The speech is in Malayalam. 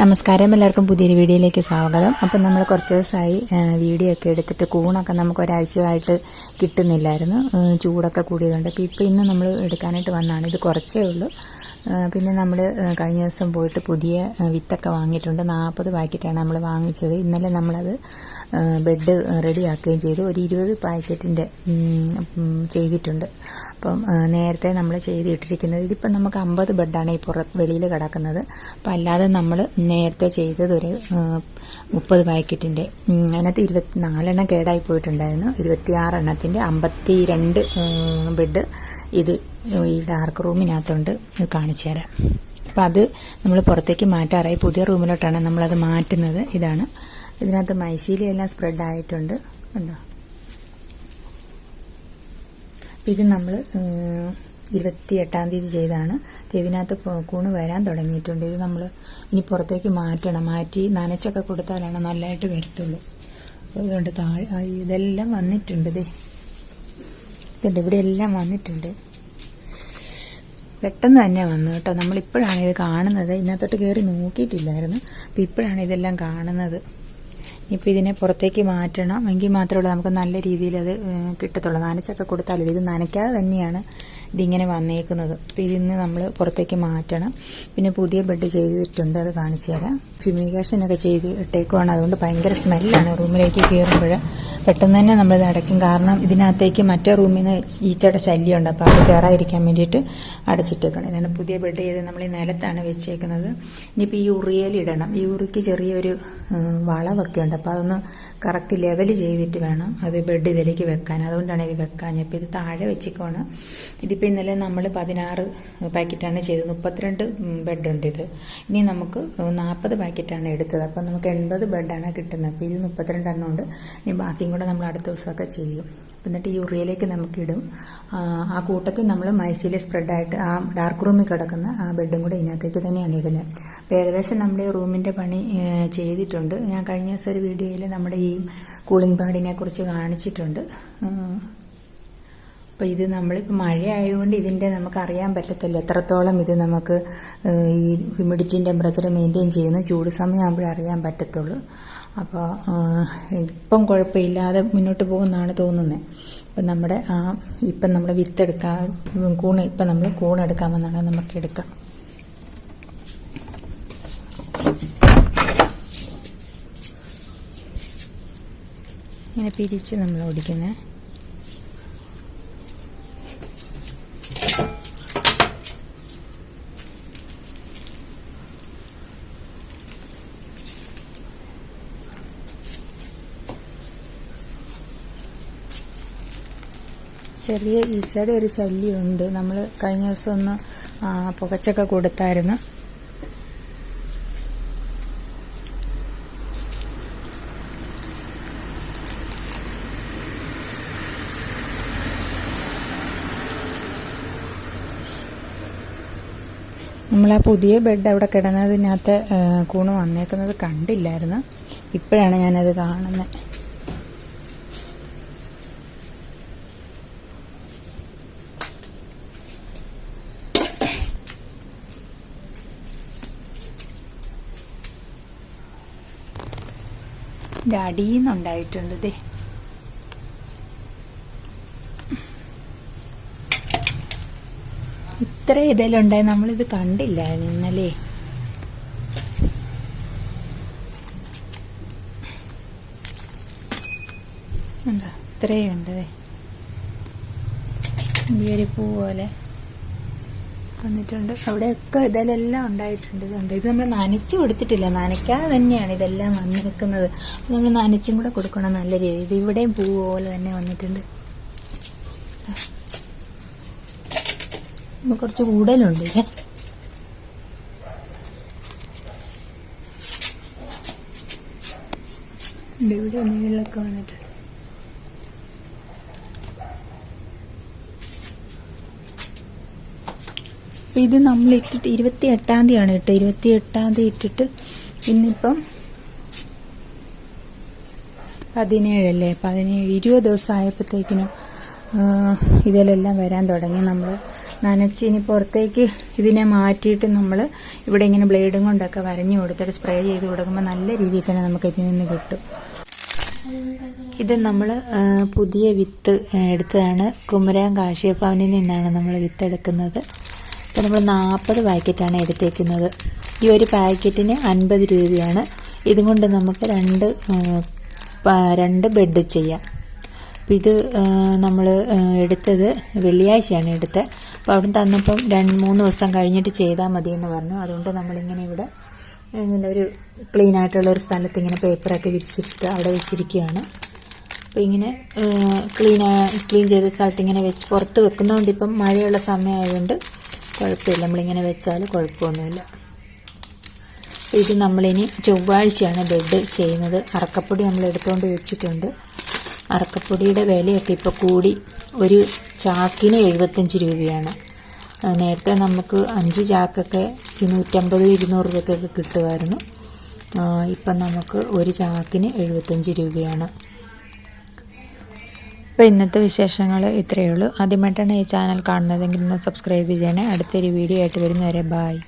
നമസ്കാരം. എല്ലാവർക്കും പുതിയൊരു വീഡിയോയിലേക്ക് സ്വാഗതം. അപ്പം നമ്മൾ കുറച്ച് ദിവസമായി വീഡിയോ ഒക്കെ എടുത്തിട്ട് കൂണൊക്കെ നമുക്ക് ഒരാഴ്ചയായിട്ട് കിട്ടുന്നില്ലായിരുന്നു. ചൂടൊക്കെ കൂടിയതുകൊണ്ട്. അപ്പോൾ ഇപ്പോൾ ഇന്ന് നമ്മൾ എടുക്കാനായിട്ട് വന്നതാണ്. ഇത് കുറച്ചേ ഉള്ളൂ. പിന്നെ നമ്മൾ കഴിഞ്ഞ ദിവസം പോയിട്ട് പുതിയ വിത്തൊക്കെ വാങ്ങിയിട്ടുണ്ട്. നാൽപ്പത് പാക്കറ്റാണ് നമ്മൾ വാങ്ങിച്ചത്. ഇന്നലെ നമ്മളത് ബെഡ് റെഡിയാക്കുകയും ചെയ്തു. ഒരു ഇരുപത് പാക്കറ്റിന്റെ ചെയ്തിട്ടുണ്ട്. അപ്പം നേരത്തെ നമ്മൾ ചെയ്തിട്ടിരിക്കുന്നത് ഇതിപ്പം നമുക്ക് അമ്പത് ബെഡാണ് ഈ പുറ വെളിയിൽ കിടക്കുന്നത്. അപ്പം അല്ലാതെ നമ്മൾ നേരത്തെ ചെയ്തത് ഒരു മുപ്പത് പാക്കറ്റിന്റെ അതിനകത്ത് അതിനകത്ത് ഇരുപത്തിനാലെണ്ണം കേടായി പോയിട്ടുണ്ടായിരുന്നു. ഇരുപത്തിയാറ് എണ്ണത്തിന്റെ അമ്പത്തി രണ്ട് ബെഡ് ഇത് ഈ ഡാർക്ക് റൂമിനകത്തുണ്ട്. ഇത് കാണിച്ചു തരാം. അപ്പം അത് നമ്മൾ പുറത്തേക്ക് മാറ്റാറായി. പുതിയ റൂമിലോട്ടാണ് നമ്മളത് മാറ്റുന്നത്. ഇതാണ്. ഇതിനകത്ത് മൈശീലി എല്ലാം സ്പ്രെഡ് ആയിട്ടുണ്ട് കണ്ടോ? ഇത് നമ്മൾ ഇരുപത്തി എട്ടാം തീയതി ചെയ്താണ്. ഇതിനകത്ത് കൂണ് വരാൻ തുടങ്ങിയിട്ടുണ്ട്. ഇത് നമ്മൾ ഇനി പുറത്തേക്ക് മാറ്റണം. മാറ്റി നനച്ചൊക്കെ കൊടുത്താലാണ് നല്ലതായിട്ട് വരത്തുള്ളൂ. അപ്പോൾ അതുകൊണ്ട് താഴെ ഇതെല്ലാം വന്നിട്ടുണ്ട് ഇതുണ്ട് ഇവിടെ എല്ലാം വന്നിട്ടുണ്ട്. പെട്ടെന്ന് തന്നെ വന്നു കേട്ടോ. നമ്മളിപ്പോഴാണ് ഇത് കാണുന്നത്. ഇതിനകത്തോട്ട് കയറി നോക്കിയിട്ടില്ലായിരുന്നു. അപ്പോൾ ഇപ്പോഴാണ് ഇതെല്ലാം കാണുന്നത്. ഇനിയിപ്പോൾ ഇതിനെ പുറത്തേക്ക് മാറ്റണം എങ്കിൽ മാത്രമേ നമുക്ക് നല്ല രീതിയിൽ അത് കിട്ടത്തുള്ളൂ. നനച്ചൊക്കെ കൊടുത്താലും ഇത് നനയ്ക്കാതെ തന്നെയാണ് ഇതിങ്ങനെ വന്നേക്കുന്നത്. അപ്പോൾ ഇതിന്ന് നമ്മൾ പുറത്തേക്ക് മാറ്റണം. പിന്നെ പുതിയ ബെഡ് ചെയ്തിട്ടുണ്ട് അത് കാണിച്ചു തരാം. ഫിമിഗേഷനൊക്കെ ചെയ്ത് ഇട്ടേക്കുവാണ്. അതുകൊണ്ട് ഭയങ്കര സ്മെല്ലാണ് റൂമിലേക്ക് കയറുമ്പോൾ പെട്ടെന്ന് തന്നെ നമ്മൾ അടയ്ക്കും. കാരണം ഇതിനകത്തേക്ക് മറ്റേ റൂമിൽ നിന്ന് ഈച്ചയുടെ ശല്യമുണ്ട്. അപ്പോൾ അത് കയറാതിരിക്കാൻ വേണ്ടിയിട്ട് അടച്ചിട്ടേക്കണം. ഇതാണ് പുതിയ ബെഡ് ചെയ്ത് നമ്മൾ ഈ നിലത്താണ് വെച്ചേക്കുന്നത്. ഇനിയിപ്പോൾ ഈ ഉറിയലിടണം ഈ ഉറിക്ക് ചെറിയൊരു വളവൊക്കെ ഉണ്ട്. അപ്പോൾ അതൊന്ന് കറക്റ്റ് ലെവൽ ചെയ്തിട്ട് വേണം അത് ബെഡ് ഇതിലേക്ക് വെക്കാൻ. അതുകൊണ്ടാണ് ഇത് വെക്കാൻ. ഇപ്പോൾ ഇത് താഴെ വെച്ചിക്കോണം. ഇതിപ്പോൾ ഇന്നലെ നമ്മൾ പതിനാറ് പാക്കറ്റാണ് ചെയ്തത്. മുപ്പത്തിരണ്ട് ബെഡുണ്ട് ഇത്. ഇനി നമുക്ക് നാൽപ്പത് പാക്കറ്റാണ് എടുത്തത്. അപ്പം നമുക്ക് എൺപത് ബെഡാണ് കിട്ടുന്നത്. അപ്പോൾ ഇത് മുപ്പത്തിരണ്ടെണ്ണം ഉണ്ട്. ഇനി ബാക്കിയും കൂടെ നമ്മൾ അടുത്ത ദിവസമൊക്കെ ചെയ്യും. എന്നിട്ട് ഈ നമുക്കിടും ആ, കൂട്ടത്തിൽ നമ്മൾ മൈസീൽ സ്പ്രെഡായിട്ട് ആ ഡാർക്ക് റൂമിൽ കിടക്കുന്ന ആ ബെഡും കൂടെ ഇതിനകത്തേക്ക് തന്നെയാണ് ഇടുന്നത്. അപ്പോൾ ഏകദേശം നമ്മൾ ഈ റൂമിന്റെ പണി ചെയ്തിട്ടുണ്ട്. ഞാൻ കഴിഞ്ഞ ദിവസം ഒരു വീഡിയോയിൽ നമ്മുടെ ഈ കൂളിംഗ് പാഡിനെ കുറിച്ച് കാണിച്ചിട്ടുണ്ട്. അപ്പോൾ ഇത് നമ്മളിപ്പോൾ മഴ ആയതുകൊണ്ട് ഇതിന്റെ നമുക്ക് അറിയാൻ പറ്റത്തില്ല. എത്രത്തോളം ഇത് നമുക്ക് ഈ ഹ്യൂമിഡിറ്റി ടെമ്പറേച്ചർ മെയിന്റെയിൻ ചെയ്യുന്നു. ചൂട് സമയമാകുമ്പോഴേ അറിയാൻ പറ്റത്തുള്ളൂ. അപ്പോൾ ഇപ്പം കുഴപ്പമില്ലാതെ മുന്നോട്ട് പോകുമെന്നാണ് തോന്നുന്നത് അപ്പം നമ്മുടെ ആ ഇപ്പം നമ്മുടെ വിത്തെടുക്കാൻ കൂണ് ഇപ്പം നമ്മൾ കൂണെടുക്കാമെന്നാണ് നമുക്ക് എടുക്കാം. ഇങ്ങനെ പിരിച്ച് നമ്മൾ ഓടിക്കുന്നത് ചെറിയ ഈച്ചയുടെ ഒരു ശല്യമുണ്ട്. നമ്മൾ കഴിഞ്ഞ ദിവസം ഒന്ന് പുകച്ചൊക്കെ കൊടുത്തായിരുന്നു. നമ്മൾ ആ പുതിയ ബെഡ് അവിടെ കിടന്നതിനകത്ത് കൂണ് വന്നേക്കുന്നത് കണ്ടില്ലായിരുന്നു. ഇപ്പോഴാണ് ഞാനത് കാണുന്നത് ഇതിന്റെ അടിയിൽ നിന്നുണ്ടായിട്ടുണ്ട് ദേ. ഇത്ര ഉണ്ടായി. നമ്മളിത് കണ്ടില്ല ഇന്നലെ. ഉണ്ടോ? ഇത്രയും ഉണ്ട്. ഈ ഒരു പൂ പോലെ. വന്നിട്ടുണ്ട്. അവിടെയൊക്കെ ഇതിലെല്ലാം ഉണ്ടായിട്ടുണ്ട് ഇതുണ്ട് ഇത് നമ്മൾ നനച്ചു കൊടുത്തിട്ടില്ല. നനയ്ക്കാതെ തന്നെയാണ് ഇതെല്ലാം വന്നിരിക്കുന്നത്. നമ്മൾ നനച്ചും കൂടെ കൊടുക്കണം നല്ല രീതി ഇത് ഇവിടെയും പൂ പോലെ തന്നെ വന്നിട്ടുണ്ട്. കുറച്ച് കൂടുതലുണ്ട് ഇവിടെ നീളൊക്കെ വന്നിട്ടുണ്ട്. അപ്പൊ ഇത് നമ്മൾ ഇട്ടിട്ട് ഇരുപത്തി എട്ടാം തീയതിയാണ് ഇട്ട് ഇരുപത്തി എട്ടാം തീയതി ഇട്ടിട്ട് ഇന്നിപ്പം പതിനേഴല്ലേ? പതിനേഴ് ഇരുപത് ദിവസം ആയപ്പോഴത്തേക്കിനും ഇതിലെല്ലാം വരാൻ തുടങ്ങി. നമ്മൾ നനച്ച് ഇനി പുറത്തേക്ക് ഇതിനെ മാറ്റിയിട്ട് നമ്മൾ ഇവിടെ ഇങ്ങനെ ബ്ലേഡും കൊണ്ടൊക്കെ വരഞ്ഞു കൊടുത്തിട്ട് സ്പ്രേ ചെയ്ത് കൊടുക്കുമ്പോൾ നല്ല രീതിയിൽ തന്നെ നമുക്ക് ഇതിൽ നിന്ന് കിട്ടും. ഇത് നമ്മൾ പുതിയ വിത്ത് എടുത്തതാണ്. കുമരാൻ കാശിയപ്പാവനിൽ നിന്നാണ് നമ്മൾ വിത്ത് എടുക്കുന്നത് അപ്പോൾ നമ്മൾ നാൽപ്പത് പാക്കറ്റാണ് എടുത്തേക്കുന്നത്. ഈ ഒരു പാക്കറ്റിന് അൻപത് രൂപയാണ്. ഇതും കൊണ്ട് നമുക്ക് രണ്ട് രണ്ട് ബെഡ് ചെയ്യാം. അപ്പം ഇത് നമ്മൾ എടുത്തത് വെള്ളിയാഴ്ചയാണ് എടുത്തത് അപ്പോൾ അവിടെ തന്നപ്പം രണ്ട് മൂന്ന് ദിവസം കഴിഞ്ഞിട്ട് ചെയ്താൽ മതി എന്ന് പറഞ്ഞു. അതുകൊണ്ട് നമ്മളിങ്ങനെ ഇവിടെ ഇങ്ങനെ ഒരു ക്ലീൻ ആയിട്ടുള്ള ഒരു സ്ഥലത്ത് ഇങ്ങനെ പേപ്പറൊക്കെ വിരിച്ചിട്ട് അവിടെ വെച്ചിരിക്കുകയാണ്. അപ്പോൾ ഇങ്ങനെ ക്ലീൻ ക്ലീൻ ചെയ്ത സ്ഥലത്ത് ഇങ്ങനെ വെച്ച് പുറത്ത് വെക്കുന്നതുകൊണ്ട് ഇപ്പം മഴയുള്ള സമയമായതുകൊണ്ട് കുഴപ്പമില്ല. നമ്മളിങ്ങനെ വെച്ചാൽ കുഴപ്പമൊന്നുമില്ല. ഇത് നമ്മളിനി ചൊവ്വാഴ്ചയാണ് ബെഡ് ചെയ്യുന്നത്. അറക്കപ്പൊടി നമ്മൾ എടുത്തുകൊണ്ട് വെച്ചിട്ടുണ്ട്. അറക്കപ്പൊടിയുടെ വിലയൊക്കെ ഇപ്പോൾ കൂടി ഒരു ചാക്കിന് എഴുപത്തഞ്ച് രൂപയാണ്. നേരത്തെ നമുക്ക് അഞ്ച് ചാക്കൊക്കെ നൂറ്റമ്പത് ഇരുന്നൂറ് രൂപയ്ക്കൊക്കെ കിട്ടുമായിരുന്നു. ഇപ്പം നമുക്ക് ഒരു ചാക്കിന് എഴുപത്തഞ്ച് രൂപയാണ്. അപ്പോൾ ഇന്നത്തെ വിശേഷങ്ങൾ ഇത്രയേ ഉള്ളൂ. ആദ്യമായിട്ടാണ് ഈ ചാനൽ കാണുന്നതെങ്കിൽ ഒന്ന് സബ്സ്ക്രൈബ് ചെയ്യണേ. അടുത്തൊരു വീഡിയോ ആയിട്ട് വരുന്നവരെ ബായ്